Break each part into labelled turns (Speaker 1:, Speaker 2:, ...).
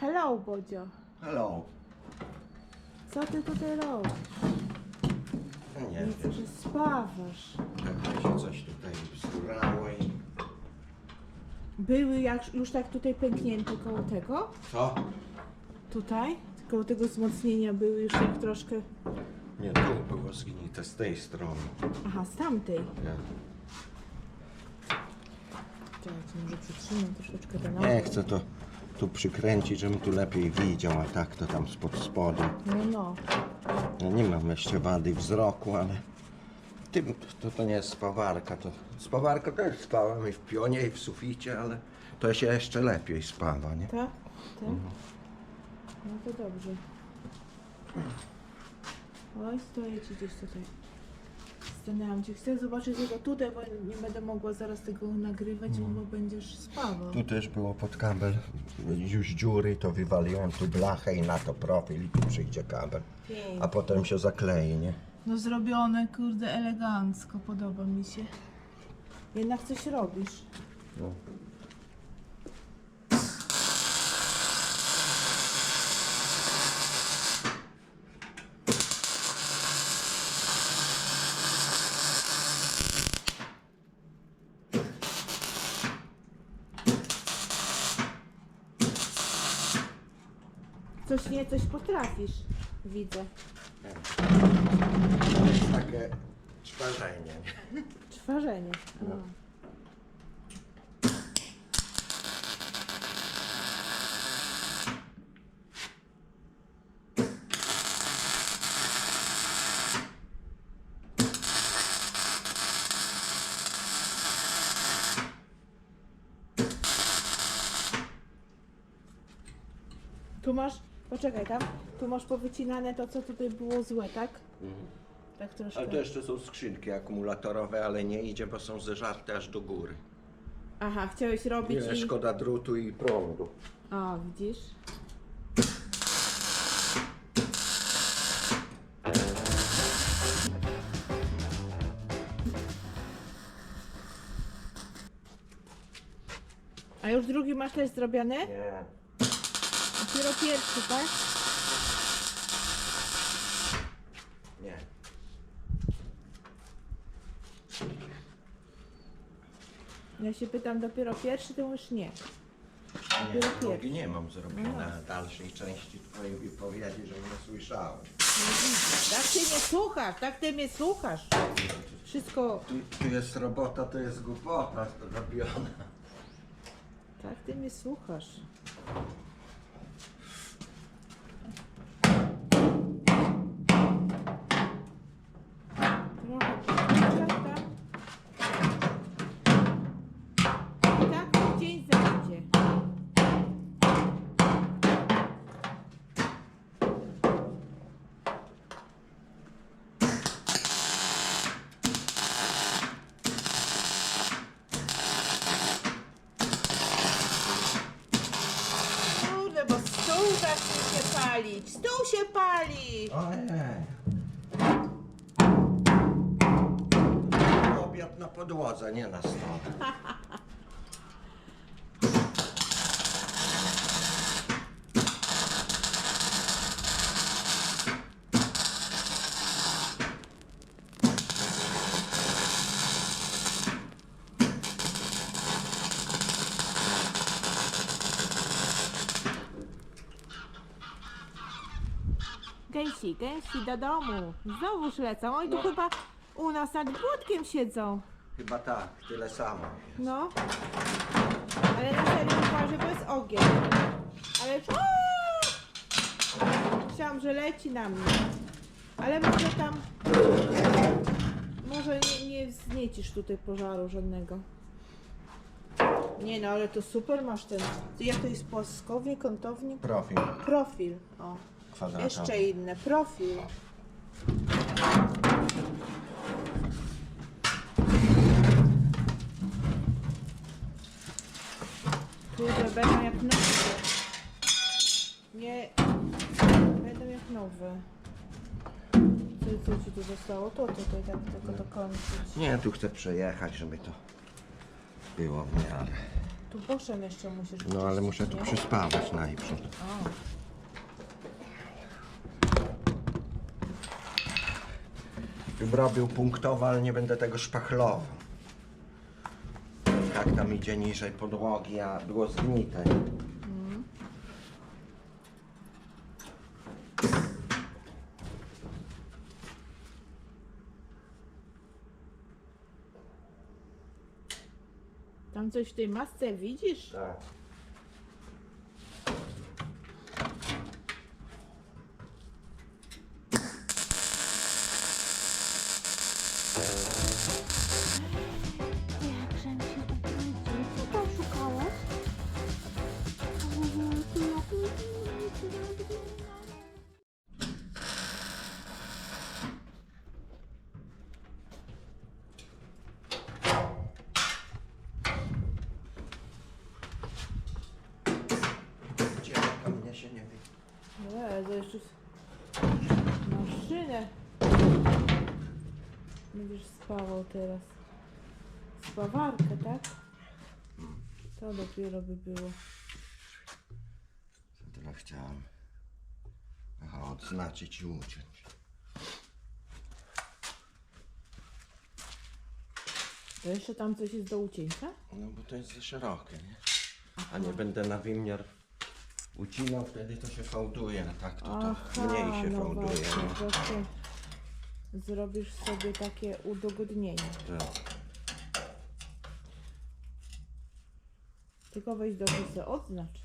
Speaker 1: Hello, Bodzio.
Speaker 2: Hello.
Speaker 1: Co ty tutaj robisz?
Speaker 2: No Nie
Speaker 1: Widzę,
Speaker 2: wiem,
Speaker 1: że spawasz.
Speaker 2: pewnie się coś tutaj wzurało i...
Speaker 1: Były jak, już tak tutaj pęknięte koło tego?
Speaker 2: Co?
Speaker 1: Tutaj? Koło tego wzmocnienia były już tak troszkę...
Speaker 2: Nie, tu było zgnite z tej strony.
Speaker 1: Aha, z tamtej.
Speaker 2: Nie,
Speaker 1: Czekaj, może przytrzymam troszeczkę ten
Speaker 2: nie chcę to tu przykręcić, żebym tu lepiej widział, a tak to tam spod spodu.
Speaker 1: No, no.
Speaker 2: Ja nie mam jeszcze wady wzroku, ale... Tym, to, to nie jest spawarka, to... Spawarka też spałem i w pionie, i w suficie, ale to się jeszcze lepiej spawa, nie?
Speaker 1: Tak? Tak? No to dobrze. Oj, stoję ci gdzieś tutaj. Stanęłam cię. Chcę zobaczyć jego tutaj, bo nie będę mogła zaraz tego nagrywać, bo będziesz spawał.
Speaker 2: Tu też było pod kabel już dziury, to wywaliłem tu blachę i na to profil i tu przyjdzie kabel.
Speaker 1: Pięknie.
Speaker 2: A potem się zaklei, nie?
Speaker 1: No zrobione, kurde, elegancko. Podoba mi się. Jednak coś robisz.
Speaker 2: No.
Speaker 1: Coś nie, coś potrafisz. Widzę.
Speaker 2: To jest takie czwarzenie, nie?
Speaker 1: Czwarzenie.
Speaker 2: No.
Speaker 1: O. Tu masz, poczekaj tam, tu masz powycinane to, co tutaj było złe, tak? Tak troszkę.
Speaker 2: Ale to jeszcze są skrzynki akumulatorowe, ale nie idzie, bo są zeżarte aż do góry.
Speaker 1: Aha, chciałeś robić
Speaker 2: Nie,
Speaker 1: i...
Speaker 2: szkoda drutu i prądu.
Speaker 1: O, widzisz? A już drugi masz też zrobiony?
Speaker 2: Nie.
Speaker 1: Dopiero pierwszy, tak?
Speaker 2: Nie.
Speaker 1: Ja się pytam, dopiero pierwszy, to już nie.
Speaker 2: Nie,
Speaker 1: Dopiero
Speaker 2: drugi
Speaker 1: pierwszy.
Speaker 2: nie mam zrobione na dalszej części twojej wypowiedzi, że nie słyszałem.
Speaker 1: Tak ty mnie słuchasz, tak ty mnie słuchasz. Wszystko,
Speaker 2: Tu, tu jest robota, to jest głupota robiona.
Speaker 1: tak ty mnie słuchasz. Palić. Stół się pali.
Speaker 2: Ojej. Obiad na podłodze, nie na stole.
Speaker 1: Gęsi, gęsi do domu. Znowuż lecą. Oj, tu chyba u nas nad budkiem siedzą.
Speaker 2: Chyba tak, tyle samo.
Speaker 1: No. Ale na serio uważaj, bo jest ogień. Ale... Myślałam, że leci na mnie. Ale może tam... Może nie, nie wzniecisz tutaj pożaru żadnego. Nie no, ale to super masz ten... Jak to jest płaskownik, kątownik?
Speaker 2: Profil
Speaker 1: Profil. O. Jeszcze inne. Profil. Kurde, będą jak nowe. Nie, będą jak nowe. Co, co ci tu zostało? To tutaj tak tylko dokończyć.
Speaker 2: Nie, tu chcę przejechać, żeby to było w miarę.
Speaker 1: Tu boszem jeszcze musisz
Speaker 2: No ale muszę tu przyspawać najpierw.
Speaker 1: O,
Speaker 2: robił punktowo, ale nie będę tego szpachlował. Jak tam idzie niżej podłogi, a było zgnite.
Speaker 1: Tam coś w tej masce widzisz?
Speaker 2: Tak.
Speaker 1: Będziesz spawał teraz. Spawarkę, tak? To dopiero by było.
Speaker 2: Co tyle chciałem. Aha, odznaczyć i uciąć.
Speaker 1: To jeszcze tam coś jest do ucięcia?
Speaker 2: No bo to jest za szerokie, nie? A nie będę na wymiar ucinał, wtedy to się fałduje, a tak to, to mniej się
Speaker 1: no
Speaker 2: fałduje.
Speaker 1: właśnie,
Speaker 2: nie?
Speaker 1: właśnie. Zrobisz sobie takie udogodnienie.
Speaker 2: Tak.
Speaker 1: Tylko weź dobrze sobie odznacz.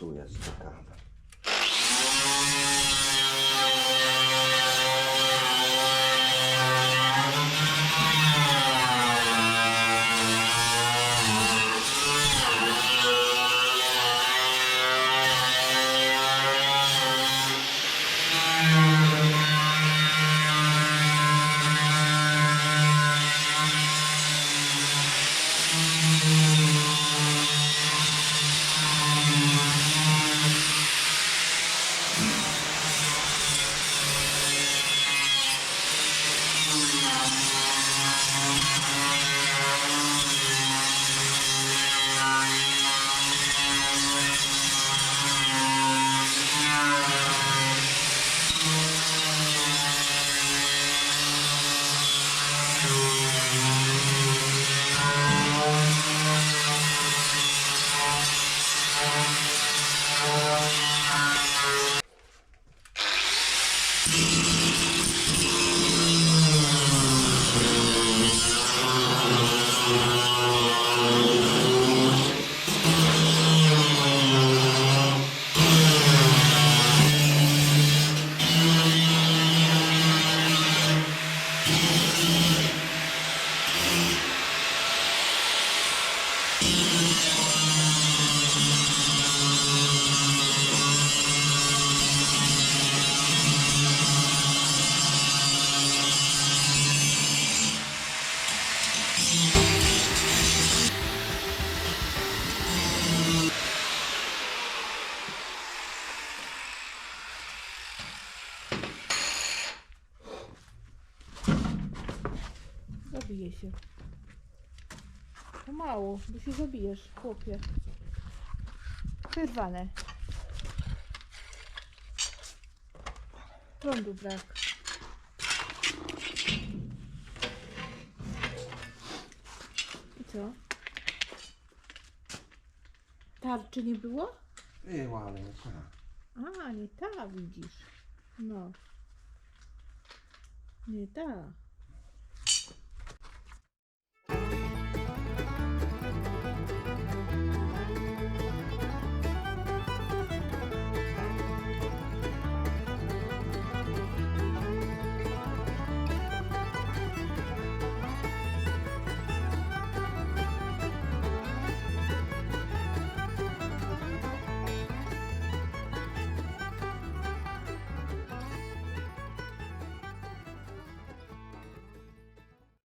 Speaker 2: Co tu jest ciekawe.
Speaker 1: Zabije się. To mało, bo się zabijesz, chłopie. Wyrwane. Prądu brak. I co? Tarczy nie było?
Speaker 2: Było, ale nie tak.
Speaker 1: A, nie ta widzisz. No. Nie ta.